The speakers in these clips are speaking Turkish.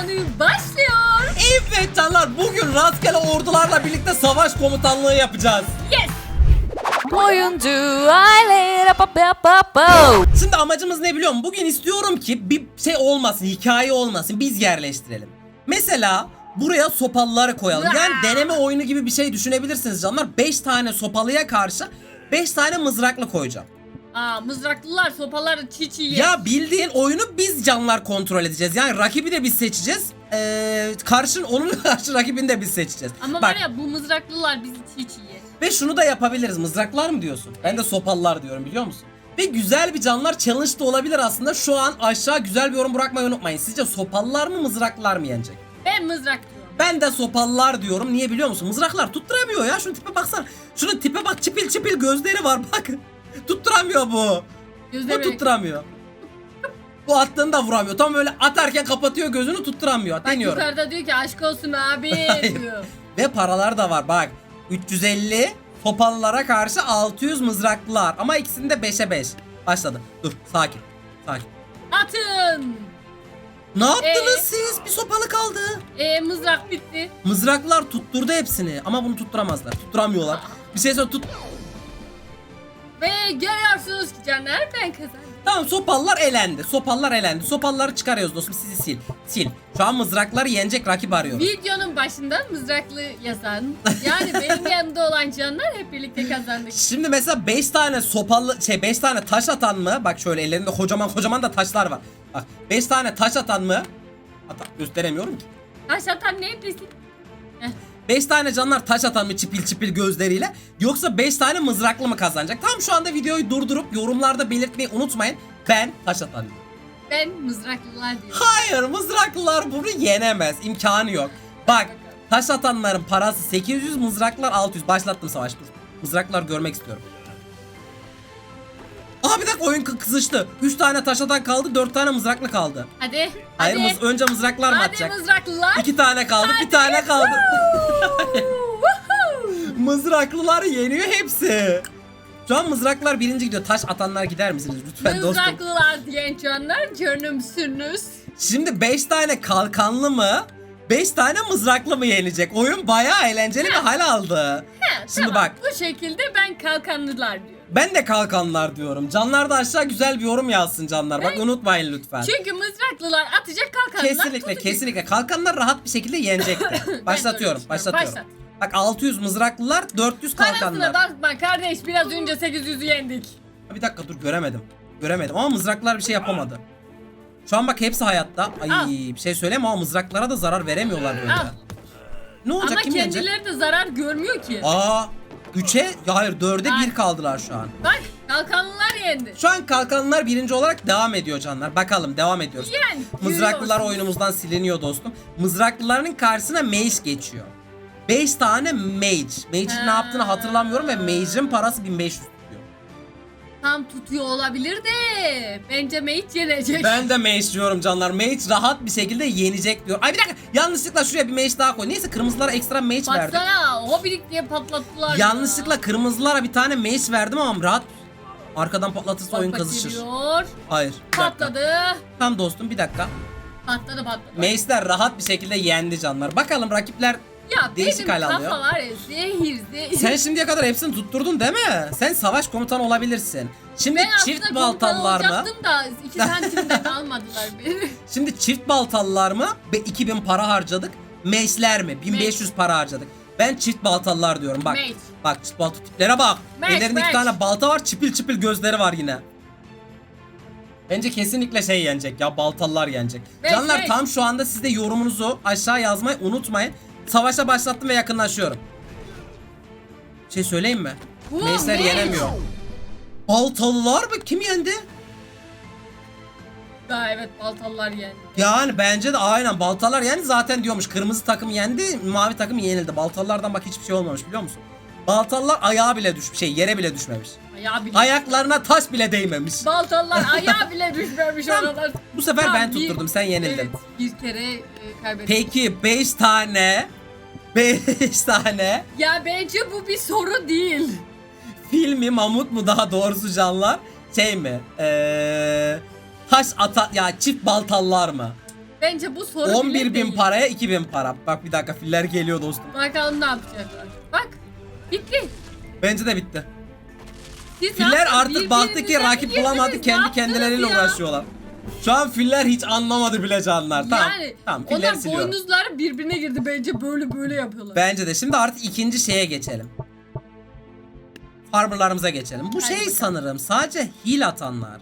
komutanı başlıyor. Evet canlar bugün rastgele ordularla birlikte savaş komutanlığı yapacağız. Yes. Oyuncu aile. Şimdi amacımız ne biliyor musun? Bugün istiyorum ki bir şey olmasın, hikaye olmasın. Biz yerleştirelim. Mesela buraya sopalıları koyalım. Yani deneme oyunu gibi bir şey düşünebilirsiniz canlar. 5 tane sopalıya karşı 5 tane mızraklı koyacağım. Aa mızraklılar sopaları çiğ çiğ yer. Ya bildiğin oyunu biz canlar kontrol edeceğiz. Yani rakibi de biz seçeceğiz. Ee, karşın onun karşı rakibini de biz seçeceğiz. Ama Bak var ya bu mızraklılar bizi çiğ çiğ yer. ve şunu da yapabiliriz. Mızraklar mı diyorsun? Ben de sopalılar diyorum biliyor musun? Ve güzel bir canlar challenge da olabilir aslında. Şu an aşağı güzel bir yorum bırakmayı unutmayın. Sizce sopalılar mı mızraklılar mı yenecek? Ben mızrak diyorum. Ben de sopalılar diyorum. Niye biliyor musun? Mızraklar tutturamıyor ya. Şunun tipe baksana. Şunun tipe bak çipil çipil gözleri var bak. Tutturamıyor bu. Bu Gözleri tutturamıyor. Bu attığını da vuramıyor. Tam böyle atarken kapatıyor gözünü tutturamıyor. Bak Deniyorum. yukarıda diyor ki aşk olsun abi diyor. Ve paralar da var bak. 350 sopalılara karşı 600 mızraklılar. Ama ikisinde 5'e 5. Başladı. Dur sakin. Sakin. Atın. Ne yaptınız Ee? siz? Bir sopalı kaldı. E mızrak bitti. Mızraklar tutturdu hepsini. Ama bunu tutturamazlar. Tutturamıyorlar. Bir şey söyle tut. Ve görüyorsunuz ki canlar ben kazandım. Tamam sopallar elendi. Sopallar elendi. Sopalları çıkarıyoruz dostum. Sizi sil. Sil. Şu an mızrakları yenecek rakip arıyoruz. Videonun başında mızraklı yazan yani benim yanımda olan canlar hep birlikte kazandık. Şimdi mesela 5 tane sopalı şey 5 tane taş atan mı? Bak şöyle ellerinde kocaman kocaman da taşlar var. Bak 5 tane taş atan mı? Ata gösteremiyorum ki. Taş atan neredesin? 5 tane canlar taş atan mı çipil çipil gözleriyle yoksa 5 tane mızraklı mı kazanacak? Tam şu anda videoyu durdurup yorumlarda belirtmeyi unutmayın. Ben taş atan diyorum. Ben mızraklılar diyorum. Hayır mızraklılar bunu yenemez. imkanı yok. Bak taş atanların parası 800 mızraklar 600. Başlattım savaş dur. Mızraklar görmek istiyorum. Oyun kı- kızıştı. 3 tane taş atan kaldı 4 tane mızraklı kaldı. Hadi. Hayır hadi. mız- önce mızraklar mı Hadi atacak? mızraklılar. 2 tane kaldı bir tane kaldı. Mızraklılar yeniyor hepsi. Şu an mızraklar birinci gidiyor. Taş atanlar gider misiniz lütfen dostum? Mızraklılar diyen canlar canımsınız. Şimdi 5 tane kalkanlı mı? 5 tane mızraklı mı yenecek? Oyun bayağı eğlenceli bir hal aldı. He, Şimdi tamam. bak. Bu şekilde ben kalkanlılar diyorum. Ben de kalkanlar diyorum. Canlar da aşağı güzel bir yorum yazsın canlar. Bak unutmayın lütfen. Çünkü mızraklılar atacak kalkanlılar Kesinlikle tutacak. kesinlikle. Kalkanlar rahat bir şekilde yenecekti. Başlatıyorum. düşünüyorum. Başlatıyorum. Başlat. Bak 600 mızraklılar, 400 Parasına kalkanlar. bakma kardeş biraz önce 800'ü yendik. Bir dakika dur göremedim. Göremedim ama mızraklar bir şey yapamadı. Şu an bak hepsi hayatta. Ay Al. bir şey söyleme ama mızraklara da zarar veremiyorlar böyle. Al. Ne olacak Ama kim yenecek? kendileri de zarar görmüyor ki. Aa 3'e ya hayır 4'e Ay. 1 kaldılar şu an. Bak kalkanlılar yendi. Şu an kalkanlar birinci olarak devam ediyor canlar. Bakalım devam ediyoruz. Yani. Mızraklılar görüyorsunuz. oyunumuzdan siliniyor dostum. Mızraklıların karşısına mage geçiyor. 5 tane mage. Mage'in ne yaptığını hatırlamıyorum ve mage'in parası 1500 tutuyor. Tam tutuyor olabilir de bence mate yenecek. Ben de mage diyorum canlar. Mage rahat bir şekilde yenecek diyor. Ay bir dakika yanlışlıkla şuraya bir mage daha koy. Neyse kırmızılara ekstra mage verdim. Baksana hobilik diye patlattılar. ya. Yanlışlıkla kırmızılara bir tane mage verdim ama rahat. Arkadan patlatırsa Bak, oyun bak, kızışır. geliyor. Hayır. Patladı. Tamam dostum bir dakika. Patladı patladı. Mage'ler rahat bir şekilde yendi canlar. Bakalım rakipler ya değişik benim hal kafa alıyor. var ya zehir zehir. Sen şimdiye kadar hepsini tutturdun değil mi? Sen savaş komutanı olabilirsin. Şimdi ben çift aslında komutan baltalılar mı? olacaktım da 2 santimden almadılar beni. Şimdi çift baltalılar mı? Ve 2000 para harcadık. Mage'ler mi? 1500 para harcadık. Ben çift baltalılar diyorum bak. Mage. Bak çift balta tiplere bak. Mage, Ellerinde iki tane balta var çipil çipil gözleri var yine. Bence kesinlikle şey yenecek ya baltalılar yenecek. Mage, Canlar mage. tam şu anda siz de yorumunuzu aşağı yazmayı unutmayın. Savaşa başlattım ve yakınlaşıyorum. Şey söyleyeyim mi? Mage. yenemiyor. Baltalılar mı? Kim yendi? Ha evet baltalılar yendi. Yani bence de aynen baltalar yani zaten diyormuş kırmızı takım yendi mavi takım yenildi. Baltalardan bak hiçbir şey olmamış biliyor musun? Baltalılar ayağa bile düşmüş şey yere bile düşmemiş. Bile. Ayaklarına taş bile değmemiş. Baltalılar ayağı bile düşmemiş Tamam, oralar. Bu sefer Tamam, ben bir- tutturdum sen yenildin. Evet, bir kere e, kaybettim. Peki 5 tane 5 tane Ya bence bu bir soru değil. fil mi mamut mu daha doğrusu canlar şey mi? Ee, taş ata ya çift baltallar mı? Bence bu soru 11 bile bin değil. paraya 2000 para. Bak bir dakika filler geliyor dostum. Bakalım ne yapacaklar. Bak. Bitti. Bence de bitti. Siz ne Filler yaptınız? artık baktı ki Birbirinize rakip bulamadı ne kendi yaptınız kendileriyle ya? uğraşıyorlar. Şu an filler hiç anlamadı bile canlar. Tamam. Yani tamam onlar siliyorum. boynuzları birbirine girdi bence böyle böyle yapıyorlar. Bence de. Şimdi artık ikinci şeye geçelim. Farmerlarımıza geçelim. Bu Hadi şey bakalım. sanırım sadece heal atanlar.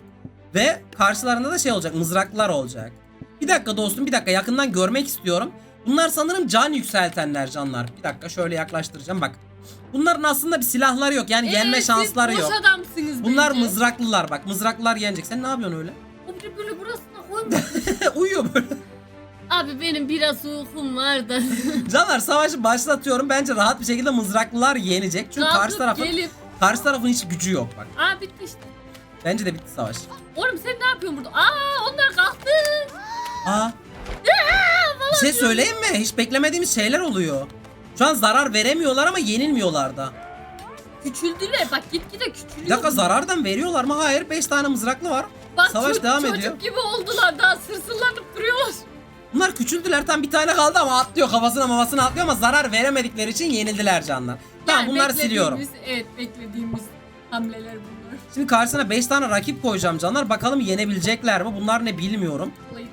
Ve karşılarında da şey olacak mızraklar olacak. Bir dakika dostum bir dakika yakından görmek istiyorum. Bunlar sanırım can yükseltenler canlar. Bir dakika şöyle yaklaştıracağım bak. Bunların aslında bir silahları yok yani yenme Evet, şansları siz yok. adamsınız Bunlar bence. mızraklılar bak mızraklılar yenecek. Sen ne yapıyorsun öyle? De böyle burasına koyma. Uyuyor böyle. Abi benim biraz uykum var da. Canlar savaşı başlatıyorum. Bence rahat bir şekilde mızraklılar yenecek. Çünkü karşı Kalkıp tarafın gelip. karşı tarafın hiç gücü yok bak. Aa bitti işte. Bence de bitti savaş. Oğlum sen ne yapıyorsun burada? Aa onlar kalktı. Aa. Bir şey söyleyeyim mi? Hiç beklemediğimiz şeyler oluyor. Şu an zarar veremiyorlar ama yenilmiyorlar da. Küçüldüler bak gitgide küçülüyor. Bir dakika zarardan veriyorlar mı? Hayır 5 tane mızraklı var. Bak, Savaş çocuk- devam çocuk ediyor. gibi oldular daha sırsırlanıp duruyorlar. Bunlar küçüldüler tam bir tane kaldı ama atlıyor kafasına mamasına atlıyor ama zarar veremedikleri için yenildiler canlar. Tamam Yani bunları beklediğimiz- siliyorum. Evet beklediğimiz hamleler bunlar. Şimdi karşısına 5 tane rakip koyacağım canlar. Bakalım yenebilecekler mi? Bunlar ne bilmiyorum. Kolay.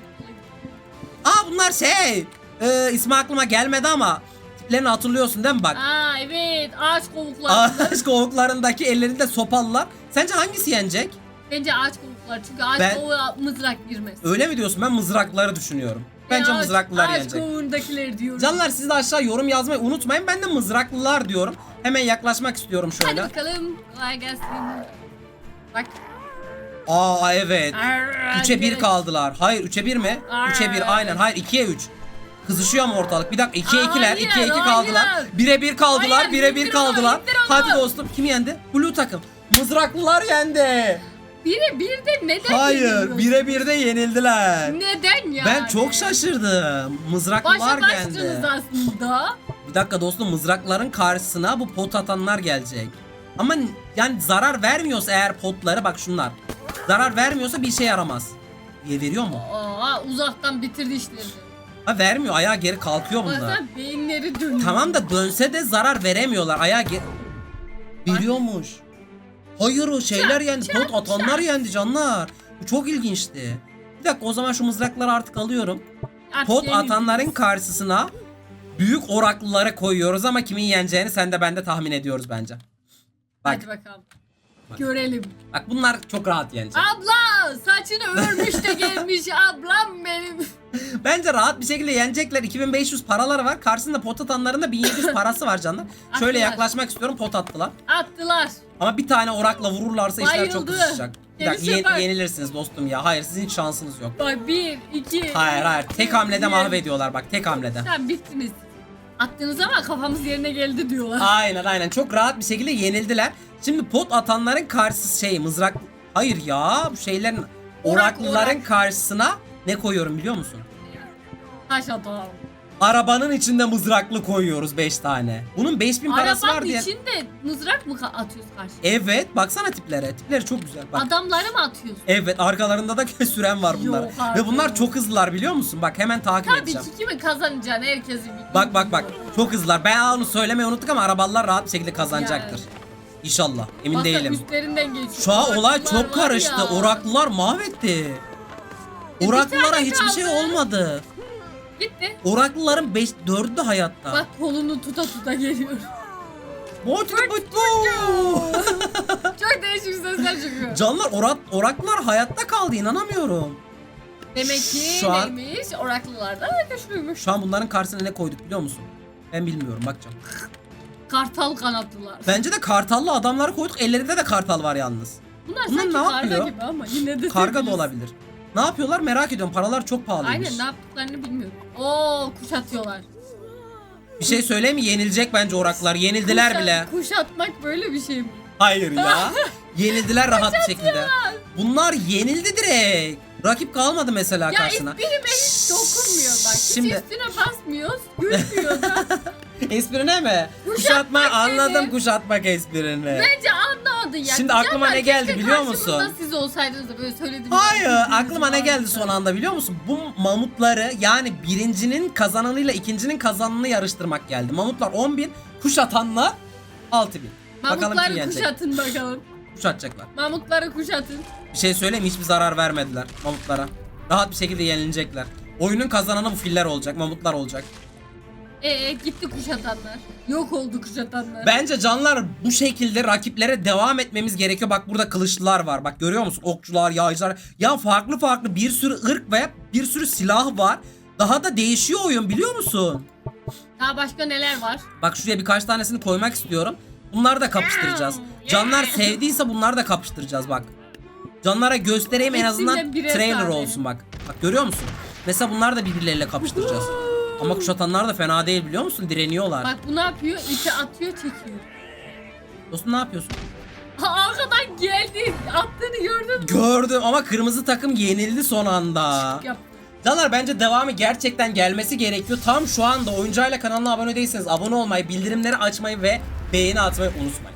Aa bunlar şey. E, ismi aklıma gelmedi ama tiplerini hatırlıyorsun değil mi bak? Aa evet ağaç kovuklar. Ağaç kovuklarındaki ellerinde sopalılar. Sence hangisi yenecek? Bence ağaç çünkü ağaç Ben- kovuğa mızrak girmez. Öyle mi diyorsun? Ben mızrakları düşünüyorum. Bence ağaç- mızraklılar ağaç yenecek. kovuğundakiler diyorum. Canlar siz de aşağı yorum yazmayı unutmayın. Ben de mızraklılar diyorum. Hemen yaklaşmak istiyorum Hadi şöyle. bakalım. Kolay gelsin. Bak. Aa evet. 3'e 1 Evet. kaldılar. Hayır 3'e 1 mi? Aa, 3'e 1 evet. aynen. Hayır 2'ye 3. Kızışıyor mu ortalık? Bir dakika 2'ye Aa, 2'ler. hayır, 2'ye 2 kaldılar. hayır. 1'e 1 kaldılar. Hayır, 1'e 1 indir onu, kaldılar. indir onu. Hadi dostum kim yendi? Blue takım. Mızraklılar yendi. Bire bir de neden Hayır yeniliyorsun? 1'e 1'de yenildiler. Neden yani? Ben çok şaşırdım. Mızraklılar Başa geldi. aslında. Bir dakika dostum mızrakların karşısına bu pot atanlar gelecek. Ama yani zarar vermiyorsa eğer potları bak şunlar. Zarar vermiyorsa bir işe yaramaz. Diye veriyor mu? Aa uzaktan bitirdi işlerini. Ha vermiyor ayağa geri kalkıyor bunlar. Bazen beyinleri dönüyor. Tamam da dönse de zarar veremiyorlar. Ayağa geri... Veriyormuş. Hayır o şeyler yendi. Pot atanlar yendi canlar. Bu çok ilginçti. Bir dakika o zaman şu mızrakları artık alıyorum. Artık Pot atanların karşısına büyük oraklıları koyuyoruz ama kimin yeneceğini sen de ben de tahmin ediyoruz bence. Bak Hadi bakalım. Görelim. bak bunlar çok rahat yenecek. Abla saçını örmüş de gelmiş ablam benim. Bence rahat bir şekilde yenecekler. 2500 paraları var. Karşısında pot atanların da 1700 parası var canlar. Şöyle Attılar. yaklaşmak istiyorum pot attılar. Attılar. Ama bir tane orakla vururlarsa işler çok Bayıldı. kızışacak. Bir dakika Gelişe ye- bak. yenilirsiniz dostum ya. Hayır sizin şansınız yok. Bak bir, iki. Hayır hayır tek hamlede mahvediyorlar bak tek hamlede. Tamam bittiniz. Attınız ama kafamız yerine geldi diyorlar. Aynen aynen çok rahat bir şekilde yenildiler. Şimdi pot atanların karşısı şey mızrak... Hayır ya bu şeylerin Orak, oraklıların orak. karşısına ne koyuyorum biliyor musun? Taş atalım. Arabanın içinde mızraklı koyuyoruz 5 tane. Bunun 5000 parası var Arabanın diye. içinde mızrak mı ka- atıyoruz karşıya? Evet baksana tiplere. Tipleri çok güzel bak. Adamları mı atıyoruz? Evet arkalarında da süren var bunlar. Yok Ve bunlar çok hızlılar biliyor musun? Bak hemen takip Tabii edeceğim. ki kimi kazanacaksın herkesin bir Bak bak bak çok hızlılar. Ben onu söylemeyi unuttuk ama arabalar rahat bir şekilde kazanacaktır. Yani. İnşallah. Emin Masa değilim. üstlerinden geçiyor. Şu an olay Oraklılar çok var karıştı. ya. Oraklılar mahvetti. E, bir Oraklılara tane hiçbir şey kaldı. olmadı. Gitti. Oraklıların 5 4'ü de hayatta. Bak kolunu tuta tuta geliyor. Botu botu. Çok değişik sesler çıkıyor. Canlar orak, oraklar hayatta kaldı inanamıyorum. Demek ki Şu an- neymiş? Oraklılar da güçlüymüş. Şu an bunların karşısına ne koyduk biliyor musun? Ben bilmiyorum bakacağım. Kartal kanatlılar. Bence de kartallı adamları koyduk. Ellerinde de kartal var yalnız. Bunlar, Bunlar sanki ne karga yapıyor? gibi ama yine de Karga da olabilir. Ne yapıyorlar merak ediyorum. Paralar çok pahalıymış. Aynen ne yaptıklarını bilmiyorum. Oo kuşatıyorlar. Bir şey söyleyeyim mi? Yenilecek bence oraklar. Yenildiler Kuşa- bile. Kuşatmak böyle bir şey mi? Hayır ya. Yenildiler rahat bir şekilde. Bunlar yenildi direkt. Rakip kalmadı mesela Ya karşısına. esprime hiç dokunmuyor bak. Hiç Şimdi- üstüne basmıyoruz. Gülmüyor da. Espri ne mi? Kuşatmak Kuşatma anladım dedim. kuşatmak esprini. Bence anladın ya. Şimdi aklıma Canlar, ne geldi biliyor musun? siz olsaydınız da böyle söylediniz. Hayır aklıma ne geldi son anda biliyor musun? Bu mamutları yani birincinin kazananıyla ikincinin kazananını yarıştırmak geldi. Mamutlar 10 bin, kuş atanlar 6 bin. Bakalım kim Mamutları yenecek. kuşatın bakalım. Kuşatacaklar. Mamutları kuşatın. Bir şey söyleyeyim mi? hiçbir zarar vermediler mamutlara. Rahat bir şekilde yenilecekler. Oyunun kazananı bu filler olacak, mamutlar olacak. Ee gitti kuşatanlar. Yok oldu kuşatanlar. Bence canlar bu şekilde rakiplere devam etmemiz gerekiyor. Bak burada kılıçlılar var. Bak görüyor musun? Okçular, yaycılar. Ya farklı farklı bir sürü ırk ve bir sürü silah var. Daha da değişiyor oyun biliyor musun? Daha başka neler var? Bak şuraya birkaç tanesini koymak istiyorum. Bunları da kapıştıracağız. Canlar sevdiyse bunları da kapıştıracağız bak. Canlara göstereyim en azından birer trailer tane. olsun bak. Bak görüyor musun? Mesela bunlar da birbirleriyle kapıştıracağız. Ama kuşatanlar da fena değil biliyor musun? Direniyorlar. Bak bu ne yapıyor? İpi atıyor çekiyor. Dostum ne yapıyorsun? Ha, arkadan geldi. Attığını gördün mü? Gördüm ama kırmızı takım yenildi son anda. Yap. Canlar bence devamı gerçekten gelmesi gerekiyor. Tam şu anda Oyuncayla kanalına abone değilseniz abone olmayı, bildirimleri açmayı ve beğeni atmayı unutmayın.